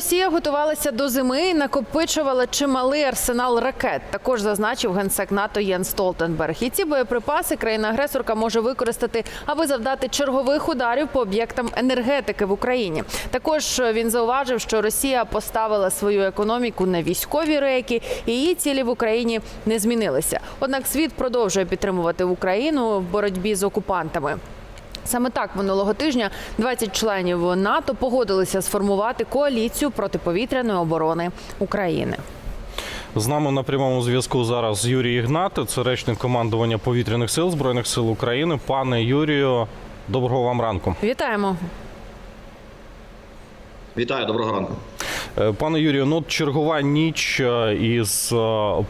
Росія готувалася до зими і накопичувала чималий арсенал ракет. Також зазначив генсек НАТО Єн Столтенберг. І ці боєприпаси країна-агресорка може використати, аби завдати чергових ударів по об'єктам енергетики в Україні. Також він зауважив, що Росія поставила свою економіку на військові рейки, і її цілі в Україні не змінилися. Однак світ продовжує підтримувати Україну в боротьбі з окупантами. Саме так минулого тижня 20 членів НАТО погодилися сформувати коаліцію протиповітряної оборони України. З нами на прямому зв'язку зараз Юрій Ігнат, це речник командування повітряних сил збройних сил України. Пане Юрію, доброго вам ранку. Вітаємо. Вітаю, доброго ранку. Е, Пане Юрію, ну чергова ніч е, із е,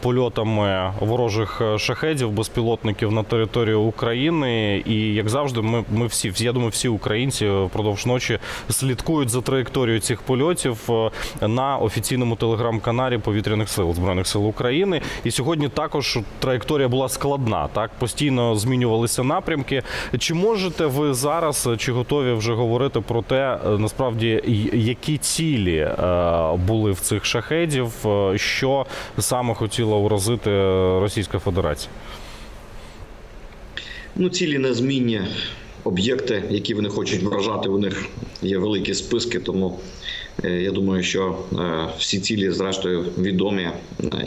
польотами ворожих шахедів, безпілотників на територію України. І як завжди, ми, ми всі, я думаю, всі українці впродовж ночі слідкують за траєкторією цих польотів на офіційному телеграм-каналі повітряних сил збройних сил України. І сьогодні також траєкторія була складна. Так постійно змінювалися напрямки. Чи можете ви зараз чи готові вже говорити про те, насправді які цілі були в цих шахедів, е, що саме хотіла уразити Російська Федерація? Ну, цілі незмінні об'єкти, які вони хочуть вражати. У них є великі списки, тому е, я думаю, що е, всі цілі, зрештою, відомі е,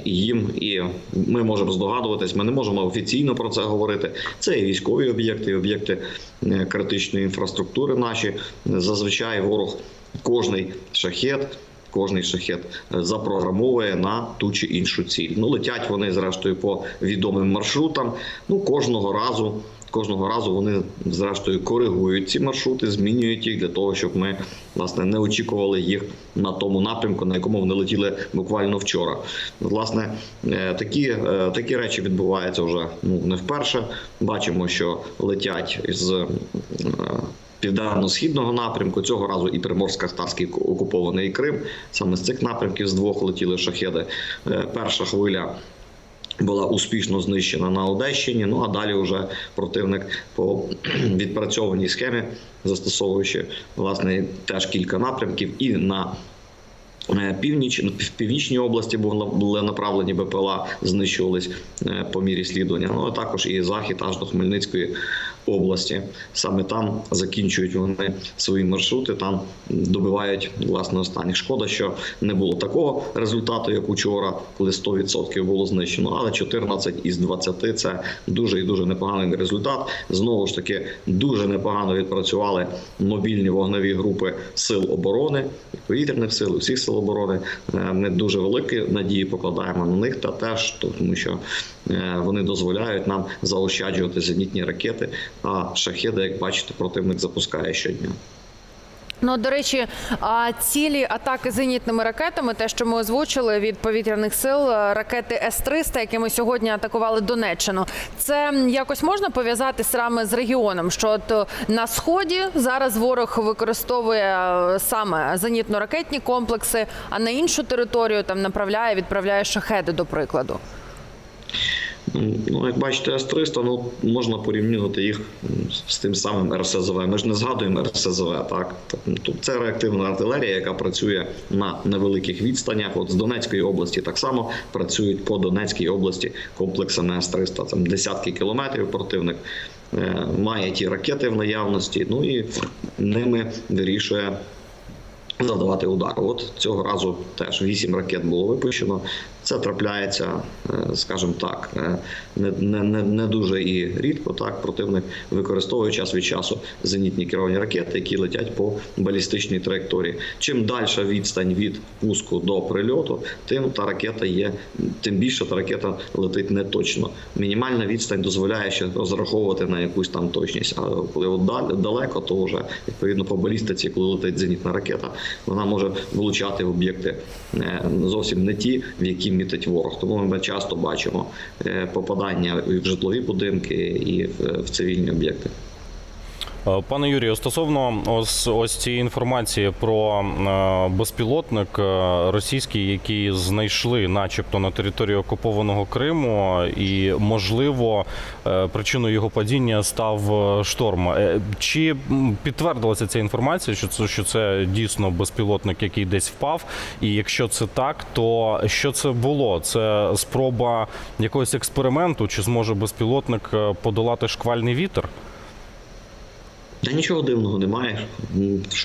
і їм, і ми можемо здогадуватись. Ми не можемо офіційно про це говорити. Це і військові об'єкти, і об'єкти е, критичної інфраструктури. Наші зазвичай ворог кожний шахет. Кожний шахет е, запрограмовує на ту чи іншу ціль. Ну летять вони зрештою по відомим маршрутам. Ну кожного разу, кожного разу вони зрештою коригують ці маршрути, змінюють їх для того, щоб ми власне не очікували їх на тому напрямку, на якому вони летіли буквально вчора. Власне, е, такі, е, такі речі відбуваються вже ну не вперше. Бачимо, що летять з південно-східного напрямку. Цього разу і Приморсько-Ахтарський окупований Крим. Саме з цих напрямків з двох летіли шахеди. Е, Перша хвиля. Була успішно знищена на Одещині. Ну а далі вже противник по відпрацьованій схемі, застосовуючи власне теж кілька напрямків, і на е, північ в північній області були направлені БПЛА, знищувались е, по мірі слідування. Ну а також і захід аж до Хмельницької області. Саме там закінчують вони свої маршрути, там добивають власне останніх. Шкода, що не було такого результату, як учора, коли 100% було знищено. Але 14 із 20 – це дуже і дуже непоганий результат. Знову ж таки, дуже непогано відпрацювали мобільні вогневі групи сил оборони, повітряних сил, усіх сил оборони. Е, Ми дуже великі надії покладаємо на них та теж тому, що е, вони дозволяють нам заощаджувати зенітні ракети. А шахеди, як бачите, противник запускає щодня. Ну, до речі, цілі атаки зенітними ракетами, те, що ми озвучили від повітряних сил, е, ракети С-300, якими сьогодні атакували Донеччину, це якось можна пов'язати саме з регіоном. Що от е, на сході зараз ворог використовує е, саме зенітно-ракетні комплекси, а на іншу територію там направляє, відправляє шахеди, до прикладу. Ну, як бачите, С-300, ну можна порівнювати їх з тим самим РСЗВ. Ми ж не згадуємо РСЗВ, так тобто це реактивна артилерія, яка працює на невеликих відстанях. От з Донецької області так само працюють по Донецькій області комплексами С-300. Там десятки кілометрів противник е, має ті ракети в наявності. Ну і ними вирішує. Завдавати удар. От цього разу теж вісім ракет було випущено. Це трапляється, е, скажімо так, е, не, не, не, дуже і рідко. Так противник використовує час від часу зенітні керовані ракети, які летять по балістичній траєкторії. Чим далі відстань від пуску до прильоту, тим та ракета є, тим більше та ракета летить не точно. Мінімальна відстань дозволяє ще розраховувати на якусь там точність. А коли от далеко, то вже відповідно по балістиці, коли летить зенітна ракета, вона може влучати в об'єкти е, зовсім не ті, в які мітить ворог. Тому ми часто бачимо е, попадання і в житлові будинки, і в, в цивільні об'єкти. Пане Юрію, стосовно ось, ось цієї інформації про е, безпілотник е, російський, який знайшли, начебто, на території окупованого Криму, і можливо е, причиною його падіння став шторм. Чи підтвердилася ця інформація, що це що це дійсно безпілотник, який десь впав? І якщо це так, то що це було? Це спроба якогось експерименту, чи зможе безпілотник подолати шквальний вітер? Та нічого дивного немає.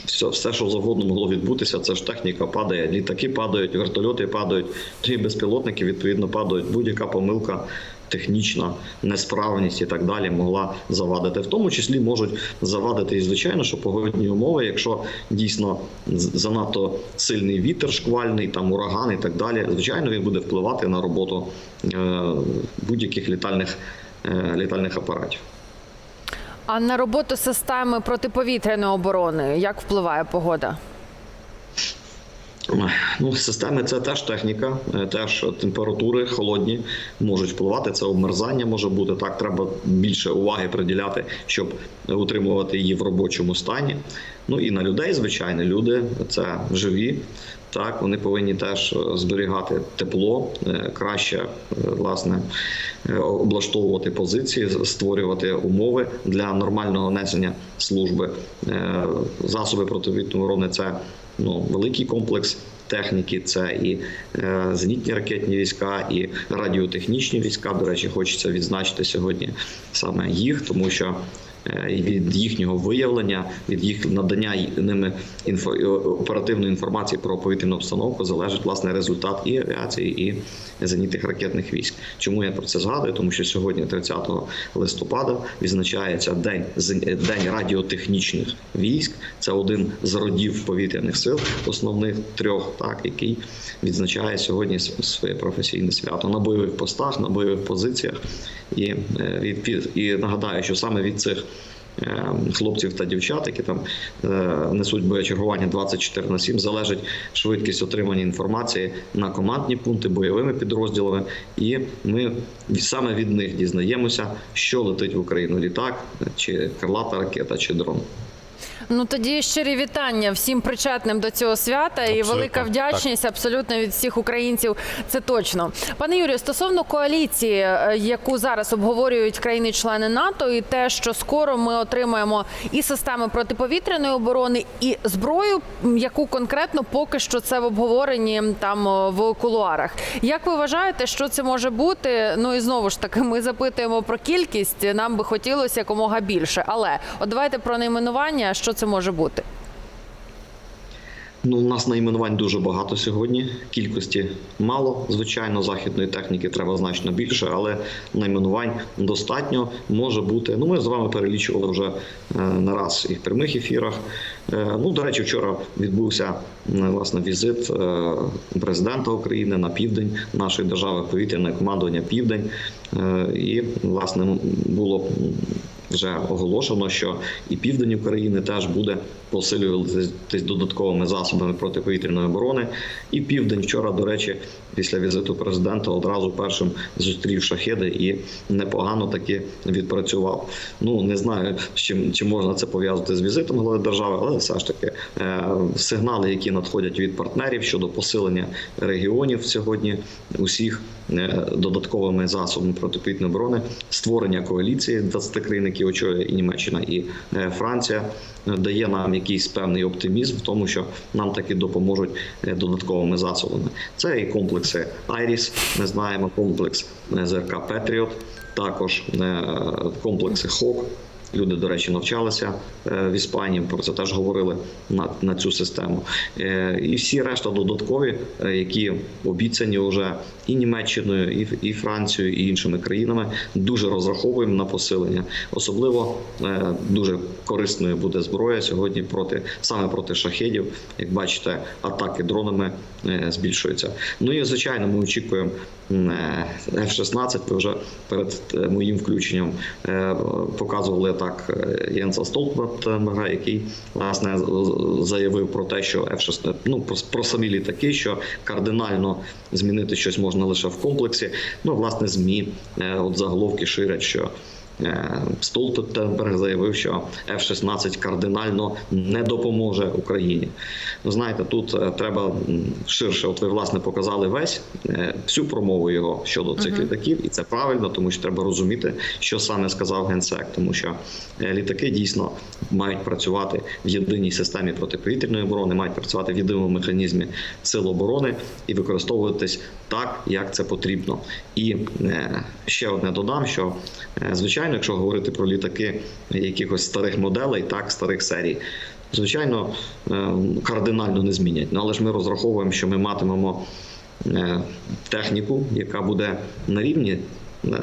Все, все, що завгодно могло відбутися, це ж техніка падає. Літаки падають, вертольоти падають, то і безпілотники відповідно падають. Будь-яка помилка. Технічна несправність і так далі могла завадити. В тому числі можуть завадити і звичайно, що погодні умови, якщо дійсно занадто сильний вітер шквальний, там ураган і так далі, звичайно, він буде впливати на роботу е, будь-яких літальних, е, літальних апаратів. А на роботу системи протиповітряної оборони як впливає погода? Ну, системи це теж техніка, е, теж температури холодні можуть впливати. Це обмерзання може бути. Так, треба більше уваги приділяти, щоб утримувати її в робочому стані. Ну і на людей, звичайно, люди це живі. Так, вони повинні теж е, зберігати тепло, е, краще е, власне облаштовувати позиції, створювати умови для нормального несення служби. Засоби противітної оборони це ну, великий комплекс техніки. Це і зенітні ракетні війська, і радіотехнічні війська. До речі, хочеться відзначити сьогодні саме їх, тому що. Е, Від їхнього виявлення, від їх надання ними інфо е, оперативної інформації про повітряну обстановку залежить власне результат і авіації, і зенітних ракетних військ. Чому я про це згадую? Тому що сьогодні, 30 листопада, відзначається день день радіотехнічних військ. Це один з родів повітряних сил, основних трьох, так який відзначає сьогодні своє професійне свято на бойових постах, на бойових позиціях. І е, від- і нагадаю, що саме від цих. Е, Хлопців та дівчат, які там е, несуть боєчергування 24 на 7, залежить швидкість отримання інформації на командні пункти бойовими підрозділами, і ми саме від них дізнаємося, що летить в Україну літак, чи крилата ракета, чи дрон. Ну тоді щирі вітання всім причетним до цього свята і велика вдячність абсолютно від всіх українців. Це точно. Пане Юрію, стосовно коаліції, е, яку зараз обговорюють країни-члени НАТО, і те, що скоро ми отримаємо і системи протиповітряної оборони, і зброю, яку конкретно поки що це в обговоренні там в кулуарах. Як ви вважаєте, що це може бути? Ну і знову ж таки, ми запитуємо про кількість. Нам би хотілося якомога більше. Але от давайте про найменування, що це може бути. Ну, у нас найменувань дуже багато сьогодні. Кількості мало. Звичайно, західної техніки треба значно більше, але найменувань достатньо може бути. Ну, ми з вами перелічували вже е, не раз і в прямих ефірах. Е, ну, до речі, вчора відбувся е, власне візит президента України на південь нашої держави, повітряне командування Південь. І власне було вже оголошено, що і південь України теж буде посилюватись додатковими засобами протиповітряної оборони. І південь вчора, до речі, після візиту президента одразу першим зустрів шахеди і непогано таки відпрацював. Ну не знаю, з чим чи можна це пов'язати з візитом голови держави, але все ж таки е, сигнали, які надходять від партнерів щодо посилення регіонів сьогодні, усіх додатковими засобами протиповітряної оборони, створення коаліції 20 країн, які очолює і Німеччина, і е, Франція, е, дає нам якийсь певний оптимізм в тому, що нам таки допоможуть е, додатковими засобами. Це і комплекси Айріс. Ми знаємо комплекс е, ЗРК Петріот, також е, комплекси ХОК. Люди, до речі, навчалися е, в Іспанії. Про це теж говорили на, на цю систему. Е, І всі решта додаткові, е, які обіцяні вже і Німеччиною, і, і Францією, і іншими країнами, дуже розраховуємо на посилення. Особливо дуже корисною буде зброя сьогодні проти саме проти шахедів. Як бачите, атаки дронами збільшуються. Ну і звичайно, ми очікуємо м, е, F-16. Ви вже перед моїм включенням показували так е, Єнса Столтенберга, який власне заявив про те, що F-16, ну про, самі літаки, що кардинально змінити щось можна лише в комплексі. Ну, власне, змі е, от заголовки ширять, що Е, Столтенберг заявив, що F-16 кардинально не допоможе Україні. Ви знаєте, тут е, треба ширше. От ви власне показали весь е, всю промову його щодо цих літаків, і це правильно, тому що треба розуміти, що саме сказав генсек, тому що е, літаки дійсно мають працювати в єдиній системі протиповітряної оборони, мають працювати в єдиному механізмі сил оборони і використовуватись так, як це потрібно. І е, ще одне додам, що е, звичайно, якщо говорити про літаки якихось старих моделей, так старих серій. Звичайно, е, кардинально не змінять. Ну, але ж ми розраховуємо, що ми матимемо е, техніку, яка буде на рівні е,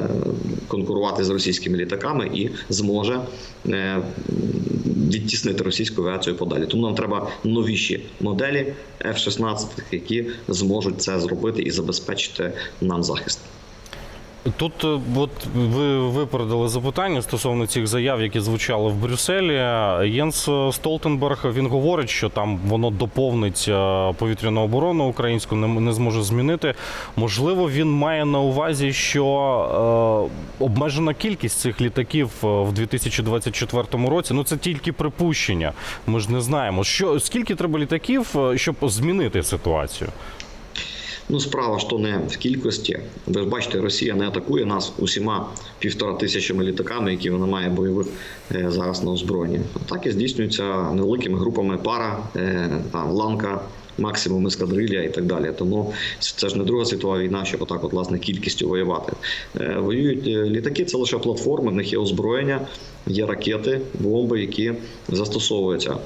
конкурувати з російськими літаками і зможе е, відтіснити російську авіацію подалі. Тому нам треба новіші моделі F-16, які зможуть це зробити і забезпечити нам захист. Тут е, от ви випередили запитання стосовно цих заяв, які звучали в Брюсселі. Єнс Столтенберг він говорить, що там воно доповнить повітряну оборону українську, не, не зможе змінити. Можливо, він має на увазі, що е, обмежена кількість цих літаків е, в 2024 році. Ну це тільки припущення. Ми ж не знаємо, що скільки треба літаків, е, щоб змінити ситуацію. Ну, справа ж то не в кількості. Ви ж бачите, Росія не атакує нас усіма півтора тисячами літаками, які вона має бойових е, зараз на озброєнні. Так і здійснюється невеликими групами пара, е, там ланка. Максимум ескадрилля і так далі. Тому це ж не Друга світова війна, щоб отак, от, власне, кількістю воювати. Е, Воюють літаки, це лише платформи, в них є озброєння, є ракети, бомби, які застосовуються.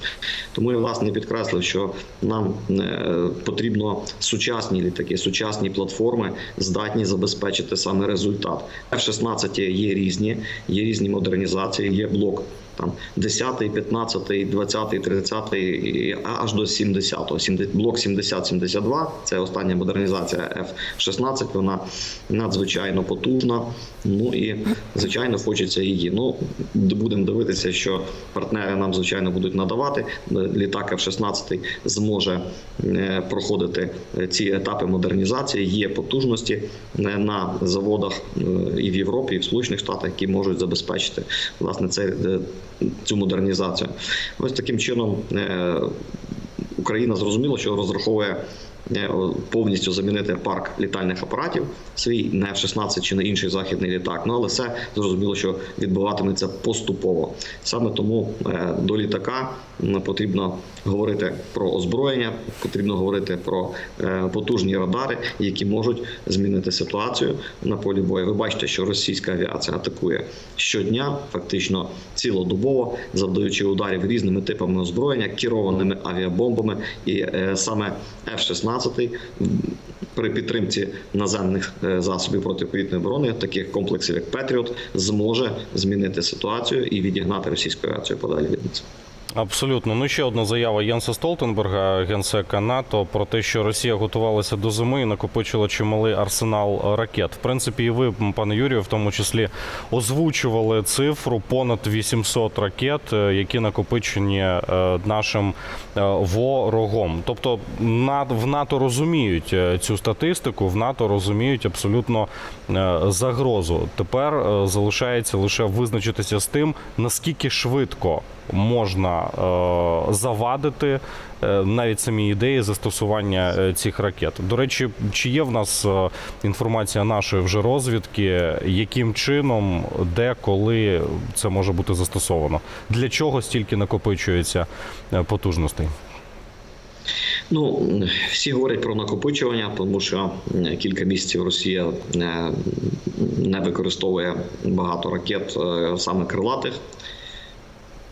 Тому я власне підкреслив, що нам е, потрібно сучасні літаки, сучасні платформи, здатні забезпечити саме результат. F-16 є різні, є різні модернізації, є блок. Там 10, 15, 20, 30, і аж до 70. Блок 70-72 – це остання модернізація F-16, вона надзвичайно потужна. Ну і звичайно хочеться її. Ну будемо дивитися, що партнери нам звичайно будуть надавати. Літак F-16 зможе е, проходити ці етапи модернізації. Є потужності е, на заводах е, і в Європі, і в Сполучених Штатах, які можуть забезпечити власне цей, е, цю модернізацію. Ось таким чином е, Україна зрозуміла, що розраховує е, повністю замінити парк літальних апаратів свій не F-16 чи на інший західний літак. Ну але все зрозуміло, що відбуватиметься поступово. Саме тому е, до літака потрібно говорити про озброєння, потрібно говорити про е, потужні радари, які можуть змінити ситуацію на полі бою. Ви бачите, що російська авіація атакує щодня, фактично цілодобово, завдаючи ударів різними типами озброєння, керованими авіабомбами, і е, саме F-16 при підтримці наземних е, засобів протиповітряної оборони, таких комплексів як Петріот, зможе змінити ситуацію і відігнати російську авіацію подалі від нас. Абсолютно. Ну ще одна заява Єнса Столтенберга, генсека НАТО, про те, що Росія готувалася до зими і накопичила чималий арсенал ракет. В принципі, і ви, пане Юрію, в тому числі озвучували цифру понад 800 ракет, е, які накопичені е, нашим е, ворогом. Тобто на- в НАТО розуміють цю статистику, в НАТО розуміють абсолютно загрозу. Тепер залишається лише визначитися з тим, наскільки швидко можна е, завадити е, навіть самі ідеї застосування е, цих ракет. До речі, чи є в нас інформація нашої вже розвідки, яким чином, де, коли це може бути застосовано? Для чого стільки накопичується потужностей? Ну всі говорять про накопичування, тому що кілька місяців Росія не використовує багато ракет саме крилатих.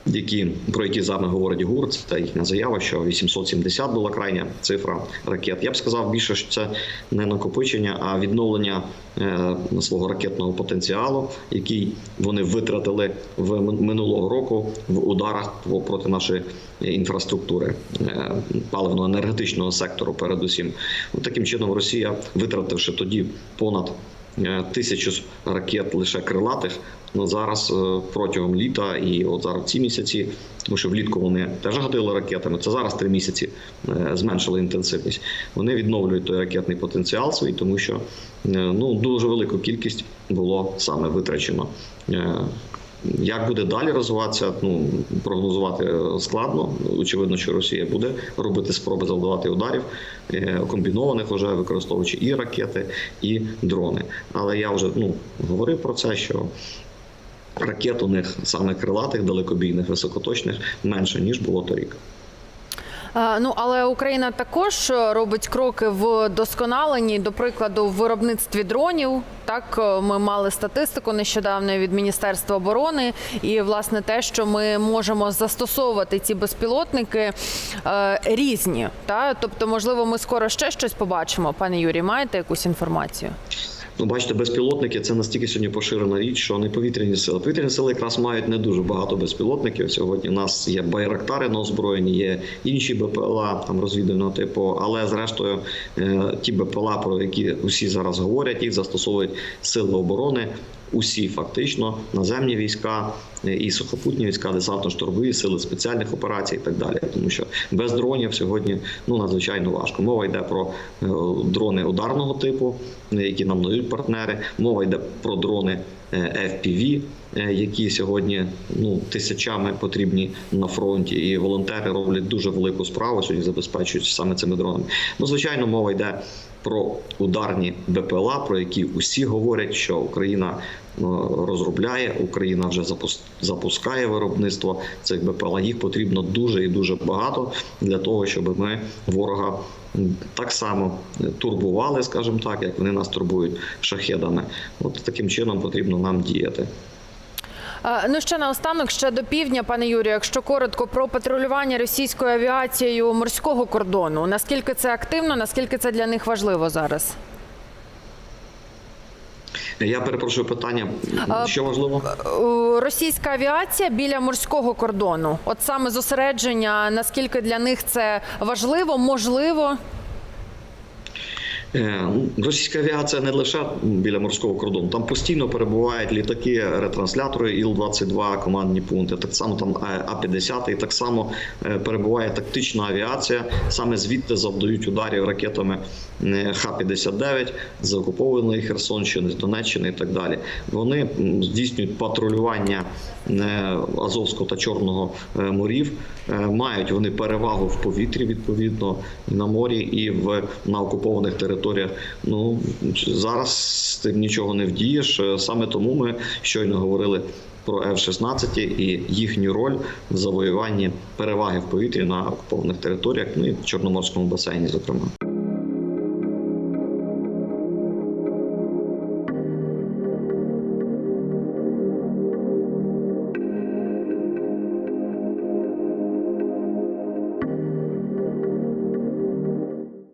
Які про які саме говорить ГУР, це їхня заява, що 870 була крайня цифра ракет. Я б сказав більше, що це не накопичення, а відновлення е, свого ракетного потенціалу, який вони витратили в минулого року в ударах проти нашої інфраструктури е, паливно-енергетичного сектору. Передусім, таким чином Росія, витративши тоді понад тисячу ракет лише крилатих. Ну, зараз е, протягом літа і от зараз ці місяці, тому що влітку вони теж гадили ракетами. Це зараз три місяці е, зменшили інтенсивність. Вони відновлюють той ракетний потенціал свій, тому що е, ну дуже велику кількість було саме витрачено. Як буде далі розвиватися, ну прогнозувати складно. Очевидно, що Росія буде робити спроби завдавати ударів е, комбінованих, вже використовуючи і ракети, і дрони. Але я вже ну говорив про це, що ракет у них саме крилатих, далекобійних, високоточних менше ніж було торік. Е, Ну але Україна також е, робить кроки в досконаленні, до прикладу, в виробництві дронів. Так е, ми мали статистику нещодавно від Міністерства оборони, і власне те, що ми можемо застосовувати ці безпілотники е, різні. Та тобто, можливо, ми скоро ще щось побачимо. Пане Юрій, маєте якусь інформацію? Ну, бачите, безпілотники це настільки сьогодні поширена річ, що не повітряні сили. Повітряні сили якраз мають не дуже багато безпілотників. Сьогодні у нас є байрактари на озброєнні, є інші БПЛА там розвідувального типу. Але зрештою, е, ті БПЛА, про які усі зараз говорять, їх застосовують сили оборони. Усі фактично наземні війська е, і сухопутні війська, десантно-штурмові сили спеціальних операцій і так далі. Тому що без дронів сьогодні ну надзвичайно важко. Мова йде про е, дрони ударного типу, е, які нам дають партнери. Мова йде про дрони FPV, е, які сьогодні ну тисячами потрібні на фронті, і волонтери роблять дуже велику справу сьогодні, забезпечують саме цими дронами. Ну звичайно, мова йде про ударні БПЛА, про які усі говорять, що Україна е, розробляє, Україна вже запус- запускає виробництво цих БПЛА. Їх потрібно дуже і дуже багато для того, щоб ми ворога так само турбували, скажімо так, як вони нас турбують шахедами. От таким чином потрібно нам діяти. Е, Ну ще наостанок, ще до півдня, пане Юрію, якщо коротко про патрулювання російською авіацією морського кордону, наскільки це активно, наскільки це для них важливо зараз? Я перепрошую питання, що важливо? Е, Російська авіація біля морського кордону, от саме зосередження, наскільки для них це важливо, можливо. Е, Російська авіація не лише біля морського кордону, там постійно перебувають літаки, ретранслятори Іл-22, командні пункти. Так само там е, А-50, і так само е, перебуває тактична авіація. Саме звідти завдають ударів ракетами е, Х-59 з окупованої Херсонщини, з Донеччини і так далі. Вони здійснюють патрулювання Азовського та Чорного морів. Мають вони перевагу в повітрі відповідно на морі, і в на окупованих територіях. Ну зараз з тим нічого не вдієш. Е, Саме тому ми щойно говорили про F-16 і їхню роль в завоюванні переваги в повітрі на окупованих територіях, ну і в Чорноморському басейні, зокрема.